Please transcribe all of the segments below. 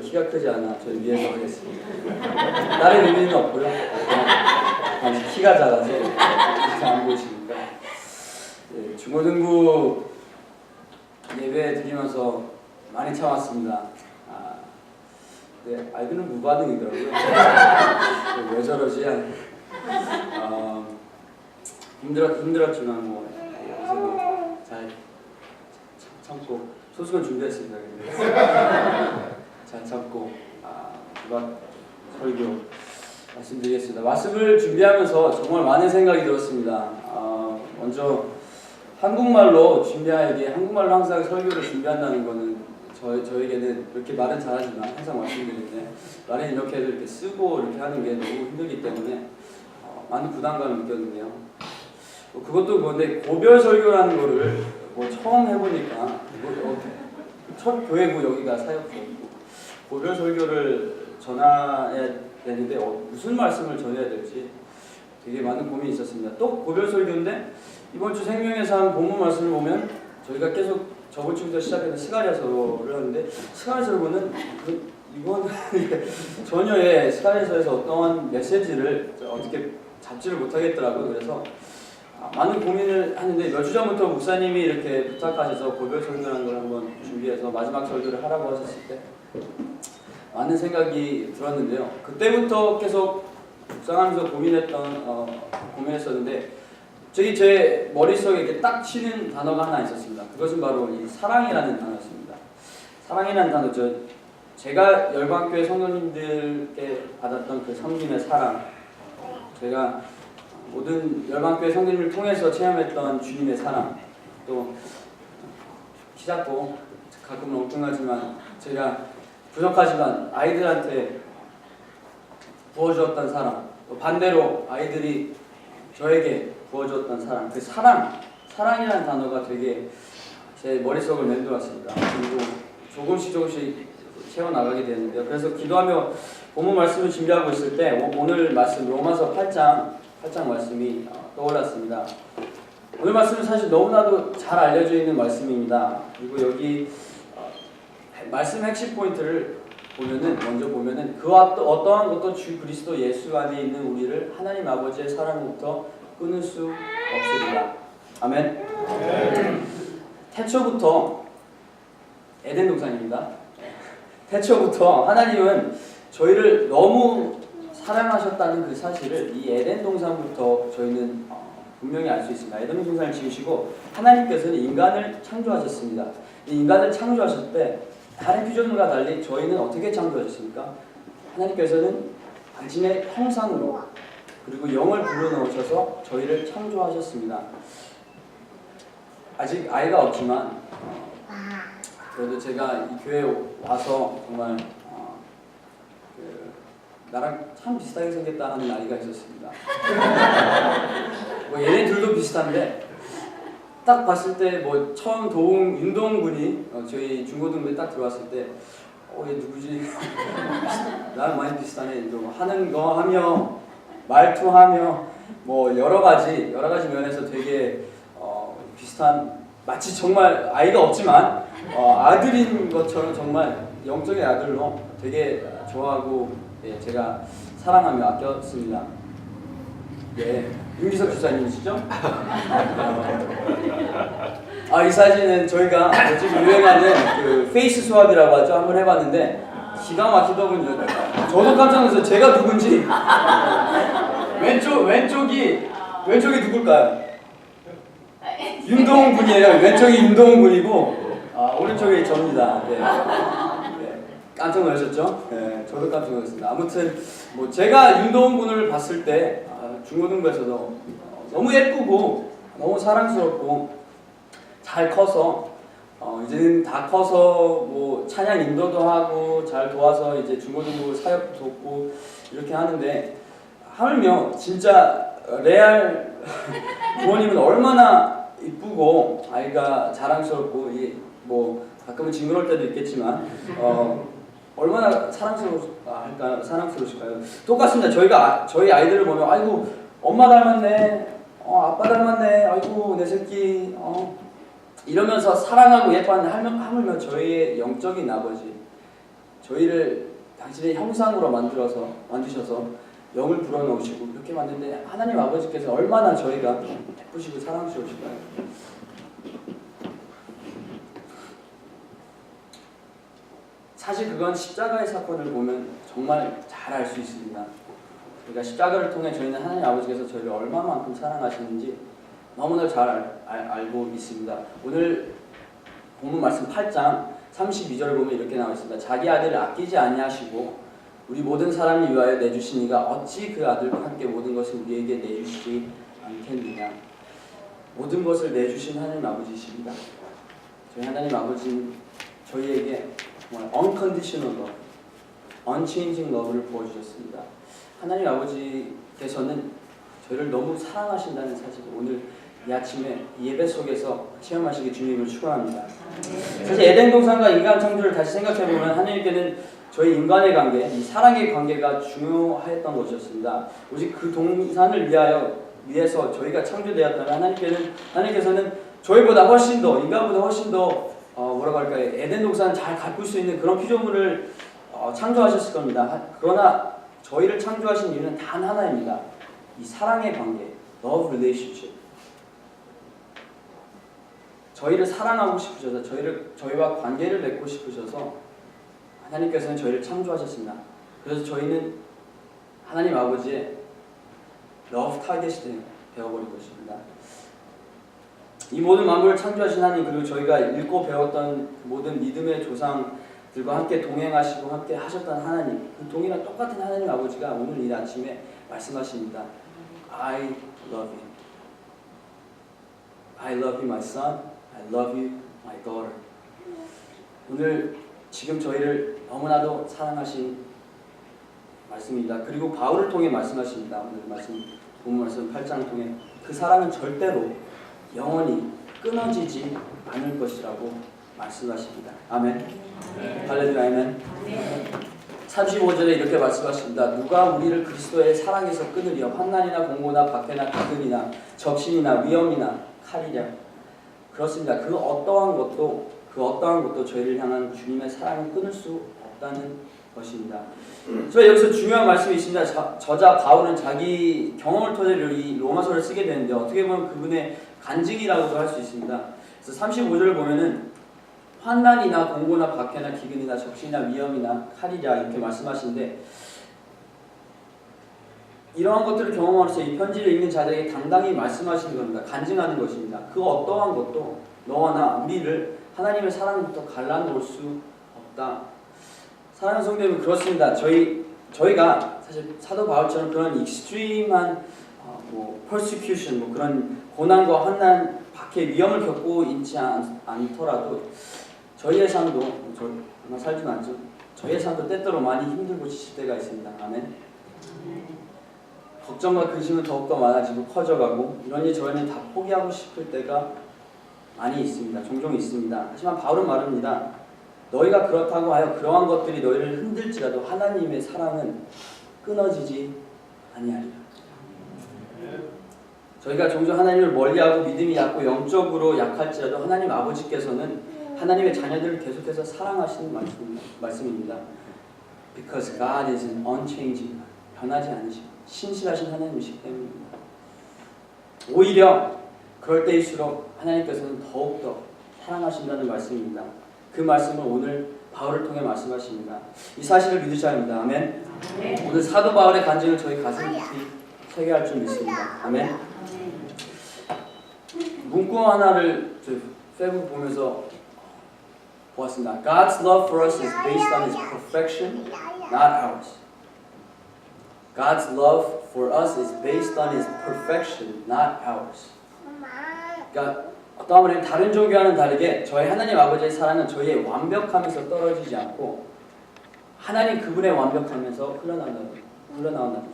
좀 키가 크지 않아 저희 위에서 하겠습니다. 다른 의미는 없고요. 단지 키가 작아서 안 보시니까 예, 중고등부 예배 드리면서 많이 참았습니다. 아, 네, 아이들은 무반응이더라고요. 왜 저러지? 어, 힘들었, 힘들었지만 뭐 여기서 뭐잘 참고 소식은 준비했습니다. 참고 아, 누가 설교 말씀드리겠습니다. 말씀을 준비하면서 정말 많은 생각이 들었습니다. 어, 먼저 한국말로 준비하기 한국말로 항상 설교를 준비한다는 거는 저, 저에게는 그렇게 말은 잘하지만 항상 말씀드리는데 말은 이렇게 이렇게 쓰고 이렇게 하는 게 너무 힘들기 때문에 어, 많은 부담감을 느꼈는데요. 뭐 그것도 그런데 고별 설교라는 거를 뭐 처음 해보니까 뭐, 어, 첫 교회고 여기가 사역소고 고별 설교를 전해야 되는데 어, 무슨 말씀을 전해야 될지 되게 많은 고민이 있었습니다. 또 고별 설교인데 이번 주 생명에서 한 본문 말씀을 보면 저희가 계속 저번 주부터 시작해서 스가랴서를 하는데 스가랴서는 그 이건 전혀의 스가랴서에서 어떠한 메시지를 어떻게 잡지를 못하겠더라고요. 그래서 아, 많은 고민을 하는데 몇 주 전부터 목사님이 이렇게 부탁하셔서 고별 설교라는 걸 한번 준비해서 마지막 설교를 하라고 하셨을 때 많은 생각이 들었는데요. 그때부터 계속 묵상하면서 고민했던 어, 고민했었는데 저기 제 머릿속에 이렇게 딱 치는 단어가 하나 있었습니다. 그것은 바로 이 사랑이라는 단어였습니다. 사랑이라는 단어 저 제가 열방교회 성도님들께 받았던 그 성김의 사랑 제가 모든 열방교회 성도님을 통해서 체험했던 주님의 사랑 또키 작고 가끔은 엉뚱하지만 제가 부족하지만 아이들한테 부어주었던 사랑 또 반대로 아이들이 저에게 부어주었던 사랑 그 사랑 사랑이라는 단어가 되게 제 머릿속을 맴돌았습니다. 그리고 조금씩 조금씩 채워나가게 되는데요. 그래서 기도하며 본문 말씀을 준비하고 있을 때 오- 오늘 말씀 로마서 8장 8장 말씀이 어, 떠올랐습니다. 오늘 말씀은 사실 너무나도 잘 알려져 있는 말씀입니다. 그리고 여기 어, 말씀 핵심 포인트를 보면은 먼저 보면은 또 어떠한 것도 주 그리스도 예수 안에 있는 우리를 하나님 아버지의 사랑으로부터 끊을 수 없으리라. 아멘. 태초부터 에덴 동산입니다. 태초부터 하나님은 저희를 너무 사랑하셨다는 그 사실을 이 에덴 동산부터 저희는 어, 분명히 알 수 있습니다. 에덴 동산을 지으시고 하나님께서는 인간을 창조하셨습니다. 이 인간을 창조하실 때 다른 피조물과 달리 저희는 어떻게 창조하셨습니까? 하나님께서는 당신의 형상으로 그리고 영을 불어넣으셔서 저희를 창조하셨습니다. 아직 아이가 없지만 어, 그래도 제가 이 교회에 와서 정말 어, 그 나랑 참 비슷하게 생겼다 하는 아이가 있었습니다. 뭐 얘네 둘도 비슷한데 딱 봤을 때 뭐 처음 도웅 윤도웅 군이 어, 저희 중고등부에 딱 들어왔을 때 어, 얘 누구지? 나랑 많이 비슷하네. 좀 하는 거 하며 말투하며 뭐 여러 가지 여러 가지 면에서 되게 어, 비슷한 마치 정말 아이가 없지만 어, 아들인 것처럼 정말 영적인 아들로 되게 좋아하고 예, 제가 사랑하며 아꼈습니다. 예, 윤기석 주사님이시죠? 아, 이 사진은 저희가 요즘 유행하는 그 페이스 수압이라고 하죠. 한번 해봤는데 기가 막히더군요. 저도 깜짝 놀라서 제가 누군지 왼쪽 왼쪽이 왼쪽이 누굴까요? 윤동훈 군이에요. 왼쪽이 윤동훈 군이고 아, 오른쪽이 접니다. 네. 네. 깜짝 놀라셨죠? 네, 저도 깜짝 놀랐습니다. 아무튼 뭐 제가 윤동훈 군을 봤을 때 아, 중고등부에서도 어, 너무 예쁘고 너무 사랑스럽고 잘 커서 어, 이제는 다 커서 뭐 찬양 인도도 하고 잘 도와서 이제 중고등부 사역도 돕고 이렇게 하는데 하물며 진짜 레알 부모님은 얼마나 이쁘고 아이가 자랑스럽고 이 뭐 가끔은 징그러울 때도 있겠지만 어 얼마나 사랑스러울까 사랑스러우실까요? 똑같습니다. 저희가 아- 저희 아이들을 보면 아이고 엄마 닮았네, 어 아빠 닮았네, 아이고 내 새끼 어 이러면서 사랑하고 예뻐하는 하물- 하물며 저희의 영적인 아버지 저희를 당신의 형상으로 만들어서 만드셔서 영을 불어넣으시고 이렇게 만드는데 하나님 아버지께서 얼마나 저희가 예쁘시고 사랑스러우실까요? 사실 그건 십자가의 사건을 보면 정말 잘 알 수 있습니다. 그러니까 십자가를 통해 저희는 하나님 아버지께서 저희를 얼마만큼 사랑하시는지 너무나 잘 알, 알, 알고 있습니다. 오늘 본문 말씀 8장 32절 보면 이렇게 나와 있습니다. 자기 아들을 아끼지 아니하시고 우리 모든 사람을 위하여 내주시니가 어찌 그 아들과 함께 모든 것을 우리에게 내주시지 않겠느냐. 모든 것을 내주신 하나님 아버지십니다. 저희 하나님 아버지 저희에게 정말 unconditional love, unchanging love를 부어주셨습니다. 하나님 아버지께서는 저희를 너무 사랑하신다는 사실을 오늘 이 아침에 이 예배 속에서 체험하시기 주님을 축원합니다. 사실 에덴 동산과 인간 창조를 다시 생각해 보면 하나님께는 저희 인간의 관계, 이 사랑의 관계가 중요했던 것이었습니다. 오직 그 동산을 위하여 위해서 저희가 창조되었다면 하나님께는 하나님께서는 저희보다 훨씬 더 인간보다 훨씬 더 어, 뭐라고 할까요? 에덴 동산을 잘 가꿀 수 있는 그런 피조물을 어, 창조하셨을 겁니다. 하- 그러나 저희를 창조하신 이유는 단 하나입니다. 이 사랑의 관계, love relationship. 저희를 사랑하고 싶으셔서 저희를 저희와 관계를 맺고 싶으셔서 하나님께서는 저희를 창조하셨습니다. 그래서 저희는 하나님 아버지의 러브 타겟이 되어버린 것입니다. 이 모든 만물을 창조하신 하나님 그리고 저희가 읽고 배웠던 그 모든 믿음의 조상들과 함께 동행하시고 함께 하셨던 하나님 그 동일한 똑같은 하나님 아버지가 오늘 이 아침에 말씀하십니다. I love you. I love you, my son. I love you, my daughter. 오늘 지금 저희를 너무나도 사랑하신 말씀입니다. 그리고 바울을 통해 말씀하십니다. 오늘 말씀 본 말씀 8장을 통해 그 사랑은 절대로 영원히 끊어지지 않을 것이라고 말씀하십니다. 아멘. 할렐루야 아멘. 35절에 이렇게 말씀하십니다. 누가 우리를 그리스도의 사랑에서 끊으려 환난이나 공고나 박해나 기근이나 적신이나 위험이나 칼이냐 그렇습니다. 그 어떠한 것도 그 어떠한 것도 저희를 향한 주님의 사랑을 끊을 수 없다는 것입니다. 저 여기서 중요한 말씀이 있습니다. 자- 저자 바울은 자기 경험을 토대로 이 로마서를 쓰게 되는데 어떻게 보면 그분의 간증이라고도 할 수 있습니다. 그래서 35절을 보면은 환난이나 공고나 박해나 기근이나 적신이나 위험이나 칼이랴 이렇게 말씀하시는데 이러한 것들을 경험하면서 이 편지를 읽는 자들에게 당당히 말씀하시는 겁니다. 간증하는 것입니다. 그 어떠한 것도 너와 나 우리를 하나님의 사랑부터 갈라놓을 수 없다. 사랑하는 성도님은 그렇습니다. 저희 저희가 사실 사도 바울처럼 그런 익스트림한 어, 뭐 persecution 뭐 그런 고난과 환난, 박해, 위험을 겪고 있지 않, 않더라도 저희의 삶도 저 아마 살지는 않죠. 저희의 삶도 때때로 많이 힘들고 지칠 때가 있습니다. 아멘. 걱정과 근심은 더욱더 많아지고 커져가고 이러니 저희는 다 포기하고 싶을 때가 많이 있습니다. 종종 있습니다. 하지만 바울은 말합니다. 너희가 그렇다고 하여 그러한 것들이 너희를 흔들지라도 하나님의 사랑은 끊어지지 아니하리라. 저희가 종종 하나님을 멀리하고 믿음이 약고 영적으로 약할지라도 하나님 아버지께서는 하나님의 자녀들을 계속해서 사랑하시는 말씀, 말씀입니다. Because God is an unchanging. 변하지 않으시고 신실하신 하나님이시기 때문입니다. 오히려 그럴 때일수록 하나님께서는 더욱더 사랑하신다는 말씀입니다. 그 말씀을 오늘 바울을 통해 말씀하십니다. 이 사실을 믿으셔야 합니다. 아멘. 오늘 사도 바울의 간증을 저희 가슴 깊이 새겨할 줄 믿습니다. 아멘. 문구 하나를 저 페북 보면서 보았습니다. God's love for us is based on His perfection, not ours. God's love for us is based on His perfection, not ours. 그러니까 어떤 말은 다른 종교와는 다르게 저희 하나님 아버지의 사랑은 저희의 완벽함에서 떨어지지 않고 하나님 그분의 완벽함에서. 흘러나온다는 거죠.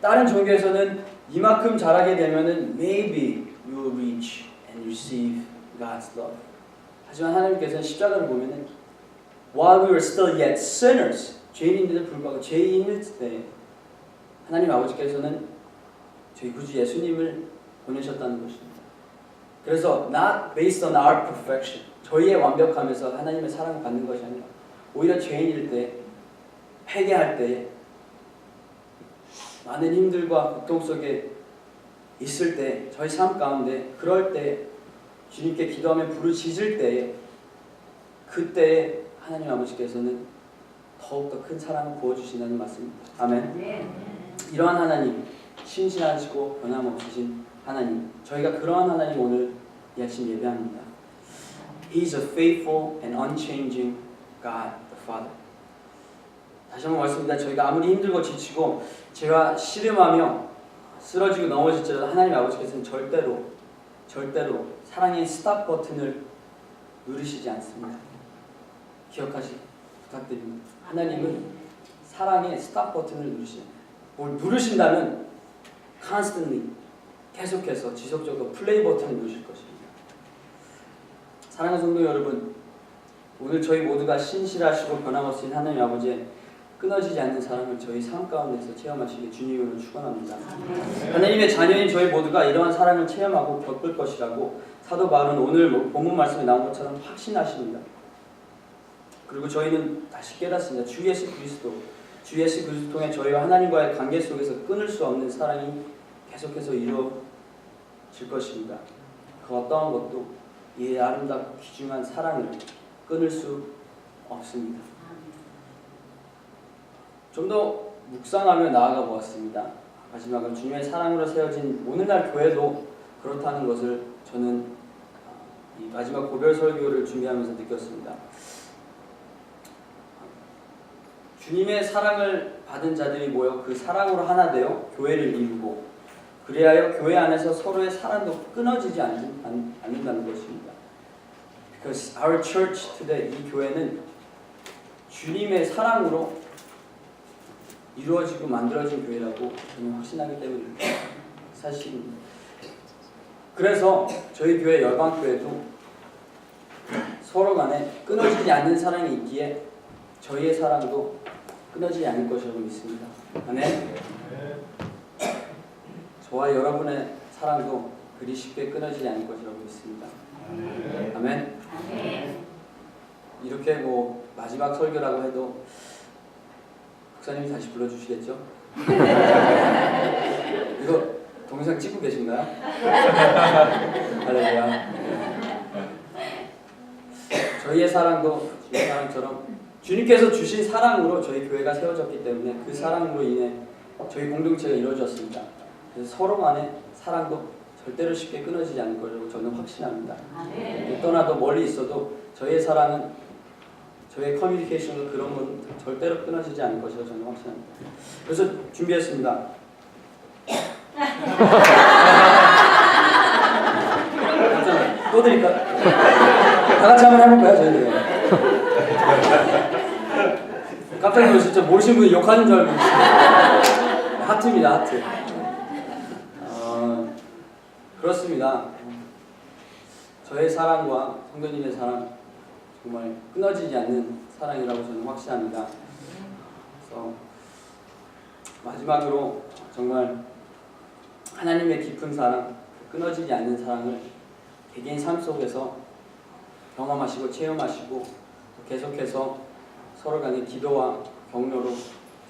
다른 종교에서는 이만큼 잘하게 되면은 maybe you will reach and receive God's love. 하지만 하나님께서는 십자가를 보면은 while we were still yet sinners 죄인인데도 불구하고 죄인일 때 하나님 아버지께서는 저희 구주 예수님을 보내셨다는 것입니다. 그래서 not based on our perfection 저희의 완벽함에서 하나님의 사랑을 받는 것이 아니라 오히려 죄인일 때 회개할 때에 많은 힘들과 고통 속에 있을 때 저희 삶 가운데 그럴 때 주님께 기도하며 부르짖을 때에 그때에 하나님 아버지께서는 더욱더 큰 사랑을 부어주신다는 말씀입니다. 아멘. 이러한 하나님, 신실하시고 변함없으신 하나님, 저희가 그러한 하나님 오늘 이 아침 예배합니다. He is a faithful and unchanging God, the Father. 다시 한번 말씀드립니다. 저희가 아무리 힘들고 지치고 제가 씨름하며 쓰러지고 넘어질지라도 하나님 아버지께서는 절대로 절대로 사랑의 스탑 버튼을 누르시지 않습니다. 기억하시 부탁드립니다. 하나님은 사랑의 스탑 버튼을 누르시죠. 뭘 누르신다면 constantly 계속해서 지속적으로 플레이 버튼을 누르실 것입니다. 사랑하는 성도 여러분, 오늘 저희 모두가 신실하시고 변함없으신 하나님 아버지의 끊어지지 않는 사랑을 저희 삶 가운데서 체험하시길 주님으로 축원합니다. 하나님의 자녀인 저희 모두가 이러한 사랑을 체험하고 겪을 것이라고 사도 바울은 오늘 뭐 본문 말씀에 나온 것처럼 확신하십니다. 그리고 저희는 다시 깨닫습니다. 주 예수 그리스도, 주 예수 그리스도 통해 저희와 하나님과의 관계 속에서 끊을 수 없는 사랑이 계속해서 이루어질 것입니다. 그 어떠한 것도 이 아름답고 귀중한 사랑을 끊을 수 없습니다. 좀 더 묵상하며 나아가 보았습니다. 마지막은 주님의 사랑으로 세워진 오늘날 교회도 그렇다는 것을 저는 이 마지막 고별 설교를 준비하면서 느꼈습니다. 주님의 사랑을 받은 자들이 모여 그 사랑으로 하나 되어 교회를 이루고 그리하여 교회 안에서 서로의 사랑도 끊어지지 않는다는 것입니다. Because our church today, 이 교회는 주님의 사랑으로 이루어지고 만들어진 교회라고 저는 확신하기 때문입니다. 사실입니다. 그래서 저희 교회 열방교회도 서로 간에 끊어지지 않는 사랑이 있기에 저희의 사랑도 끊어지지 않을 것이라고 믿습니다. 아멘. 저와 여러분의 사랑도 그리 쉽게 끊어지지 않을 것이라고 믿습니다. 아멘. 이렇게 뭐 마지막 설교라고 해도 목사님이 다시 불러주시겠죠? 이거 동영상 찍고 계신가요? 할렐루야. 저희의 사랑도 주의 사랑처럼 주님께서 주신 사랑으로 저희 교회가 세워졌기 때문에 그 사랑으로 인해 저희 공동체가 이루어졌습니다. 그래서 서로 간의 사랑도 절대로 쉽게 끊어지지 않을 거라고 저는 확신합니다. 떠나도 멀리 있어도 저희의 사랑은 저의 커뮤니케이션과 그런 건 절대로 끊어지지 않을 것이라고 저는 확신합니다. 그래서 준비했습니다. 또 드릴까? 다 같이 한번 해볼까요, 저희들? 깜짝 놀랐어요. 진짜 모르신 분이 욕하는 줄 알고. 하트입니다, 하트. 어, 그렇습니다. 저의 사랑과 성도님의 사랑 정말 끊어지지 않는 사랑이라고 저는 확신합니다. 그래서 마지막으로 정말 하나님의 깊은 사랑, 끊어지지 않는 사랑을 개개인 삶 속에서 경험하시고 체험하시고 또 계속해서 서로 간의 기도와 격려로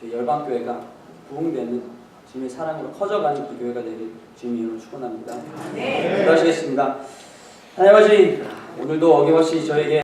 저희 열방교회가 부흥되는 주님의 사랑으로 커져가는 그 교회가 되길 주님 이름으로 축원합니다. 기도하시겠습니다. 하나님 아버지 오늘도 어김없이 저에게